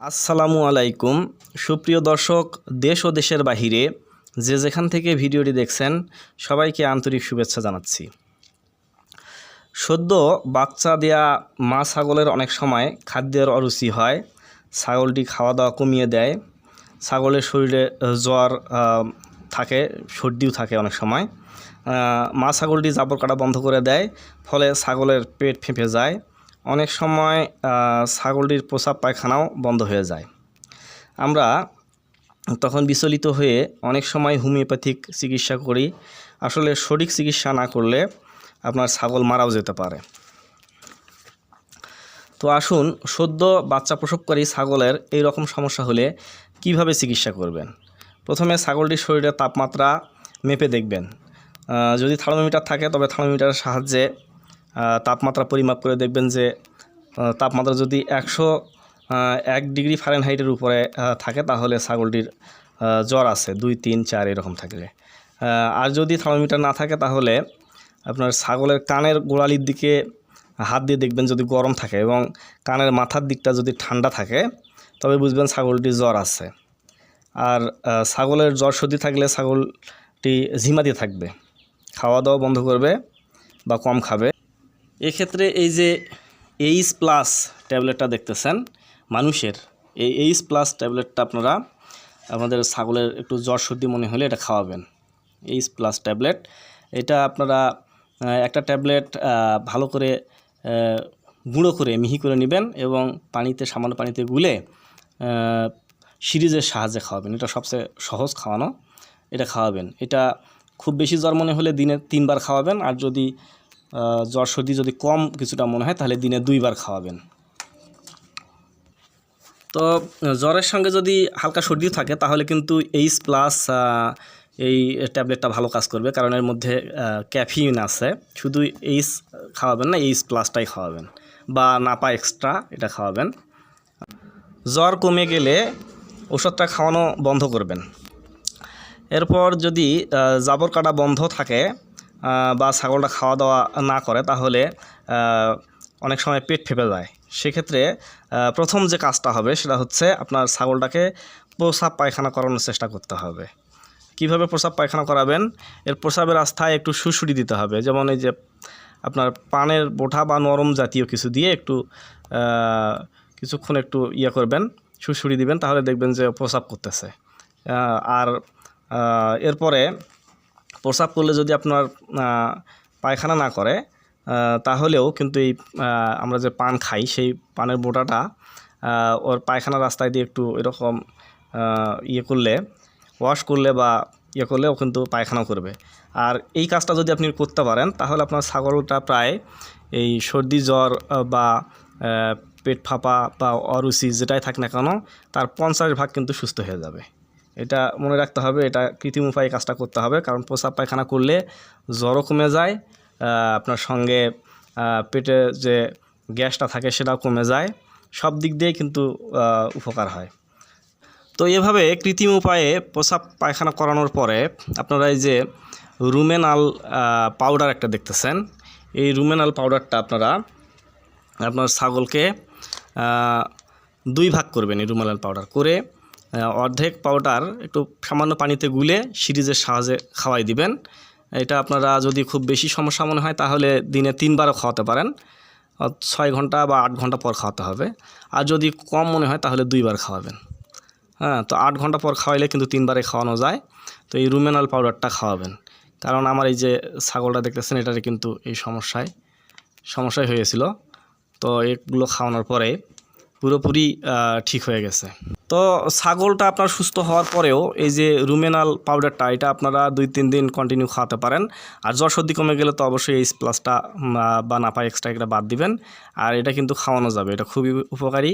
আসসালামু আলাইকুম। সুপ্রিয় দর্শক, দেশ ও দেশের বাহিরে যে যেখান থেকে ভিডিওটি দেখছেন, সবাইকে আন্তরিক শুভেচ্ছা জানাচ্ছি। সদ্য বাচ্চা দেয়া মা ছাগলের অনেক সময় খাদ্যের অরুচি হয়। ছাগলটি খাওয়া দাওয়া কমিয়ে দেয়। ছাগলের শরীরে জ্বর থাকে, সর্দিও থাকে অনেক সময়। মা ছাগলটি জাবর কাটা বন্ধ করে দেয়, ফলে ছাগলের পেট ফেঁপে যায়। অনেক সময় ছাগলটির প্রসাব পায়খানাও বন্ধ হয়ে যায়। আমরা তখন বিচলিত হয়ে অনেক সময় হোমিওপ্যাথিক চিকিৎসা করি। আসলে সঠিক চিকিৎসা না করলে আপনার ছাগল মারাও যেতে পারে। তো আসুন, সদ্য বাচ্চা প্রসবকারী ছাগলের এই রকম সমস্যা হলে কীভাবে চিকিৎসা করবেন? প্রথমে ছাগলটির শরীরের তাপমাত্রা মেপে দেখবেন। যদি থার্মোমিটার থাকে, তবে থার্মোমিটারের সাহায্যে তাপমাত্রা পরিমাপ করে দেখবেন যে তাপমাত্রা যদি একশো এক ডিগ্রি ফারেনহাইটের উপরে থাকে, তাহলে ছাগলটির জ্বর আছে। দুই, তিন, চার এরকম থাকলে আর যদি থার্মোমিটার না থাকে, তাহলে আপনার ছাগলের কানের গোড়ালির দিকে হাত দিয়ে দেখবেন যদি গরম থাকে এবং কানের মাথার দিকটা যদি ঠান্ডা থাকে, তবে বুঝবেন ছাগলটি জ্বর আছে। আর ছাগলের জ্বর সর্দি থাকলে ছাগলটি ঝিমাতে থাকবে। খাওয়া দাওয়া বন্ধ করবে বা কম খাবে। এক্ষেত্রে এই যে এইচ প্লাস ট্যাবলেটটা দেখতেছেন, মানুষের, এই এইচ প্লাস ট্যাবলেটটা আপনারা আমাদের ছাগলের একটু জ্বর সর্দি মনে হলে এটা খাওয়াবেন। এইচ প্লাস ট্যাবলেট এটা আপনারা একটা ট্যাবলেট ভালো করে গুঁড়ো করে, মিহি করে নেবেন এবং পানিতে, সামান্য পানিতে গুলে সিরিজের সাহায্যে খাওয়াবেন। এটা সবচেয়ে সহজ খাওয়ানো, এটা খাওয়াবেন। এটা খুব বেশি জ্বর মনে হলে দিনে তিনবার খাওয়াবেন। আর যদি জ্বর সর্দি যদি কম কিছুটা মনে হয়, তাহলে দিনে দুইবার খাওয়াবেন। তো, জ্বরের সঙ্গে যদি হালকা সর্দি থাকে, তাহলে কিন্তু এইচ প্লাস এই ট্যাবলেটটা ভালো কাজ করবে। কারণ এর মধ্যে ক্যাফিন আছে। শুধু এইচ খাওয়াবেন না, এইচ প্লাসটাই খাওয়াবেন। বা নাপা এক্সট্রা এটা খাওয়াবেন। জ্বর কমে গেলে ওষুধটা খাওয়ানো বন্ধ করবেন। এরপর যদি জাবর কাটা বন্ধ থাকে বা ছাগলটা খাওয়া দাওয়া না করে, তাহলে অনেক সময় পেট ফেপে যায়। সেক্ষেত্রে প্রথম যে কাজটা হবে সেটা হচ্ছে আপনার ছাগলটাকে প্রসাব পায়খানা করানোর চেষ্টা করতে হবে। কীভাবে প্রসাব পায়খানা করাবেন? এর প্রসাবের রাস্তায় একটু সুসুড়ি দিতে হবে। যেমন এই যে আপনার পানের বোঠা বা নরম জাতীয় কিছু দিয়ে একটু কিছুক্ষণ একটু ইয়ে করবেন সুসুড়ি দিবেন, তাহলে দেখবেন যে প্রসাব করতেছে। আর এরপরে প্রসাব করলে যদি আপনার পায়খানা না করে তাহলেও কিন্তু এই আমরা যে পান খাই, সেই পানের বোটাটা ওর পায়খানা রাস্তায় দিয়ে একটু এরকম ইয়ে করলে ওয়াশ করলে বা ইয়ে করলেও কিন্তু পায়খানাও করবে। আর এই কাজটা যদি আপনি করতে পারেন, তাহলে আপনার ছাগলটা প্রায় এই সর্দি জ্বর বা পেট ফাঁপা বা অরুচি যেটাই থাক না কেন, তার পঞ্চাশ ভাগ কিন্তু সুস্থ হয়ে যাবে। এটা মনে রাখতে হবে, এটা কৃত্রিম উপায়ে কাজটা করতে হবে। কারণ প্রসাব পায়খানা করলে জ্বরও কমে যায় আপনার সঙ্গে পেটে যে গ্যাসটা থাকে সেটাও কমে যায়। সব দিক দিয়ে কিন্তু উপকার হয়। তো এভাবে কৃত্রিম উপায়ে প্রসাব পায়খানা করানোর পরে আপনারা এই যে রুমেনাল পাউডার একটা দেখতেছেন। এই রুমেনাল পাউডারটা আপনারা, আপনার ছাগলকে দুই ভাগ করবেন এই রুমেনাল পাউডার করে। অর্ধেক পাউডার একটু সামান্য পানিতে গুলে সিরিজের সাহায্যে খাওয়াই দিবেন। এটা আপনারা যদি খুব বেশি সমস্যা মনে হয় তাহলে দিনে তিনবারও খাওয়াতে পারেন। ছয় ঘণ্টা বা আট ঘণ্টা পর খাওয়াতে হবে। আর যদি কম মনে হয় তাহলে দুইবার খাওয়াবেন। হ্যাঁ তো আট ঘণ্টা পর খাওয়াইলে কিন্তু তিনবারে খাওয়ানো যায়। তো এই রুমেনাল পাউডারটা খাওয়াবেন। কারণ আমার এই যে ছাগলটা দেখতেছেন এটারে কিন্তু এই সমস্যায় সমস্যায় হয়েছিল। তো এগুলো খাওয়ানোর পরে পুরোপুরি ঠিক হয়ে গেছে। তো ছাগলটা আপনার সুস্থ হওয়ার পরেও এই যে রুমেনাল পাউডারটা, এটা আপনারা দুই তিন দিন কন্টিনিউ খাওয়াতে পারেন। আর জ্বর সর্দি কমে গেলে তো অবশ্যই এই প্লাসটা বা নাপা এক্সট্রা এটা বাদ দিবেন। আর এটা কিন্তু খাওয়ানো যাবে, এটা খুবই উপকারী।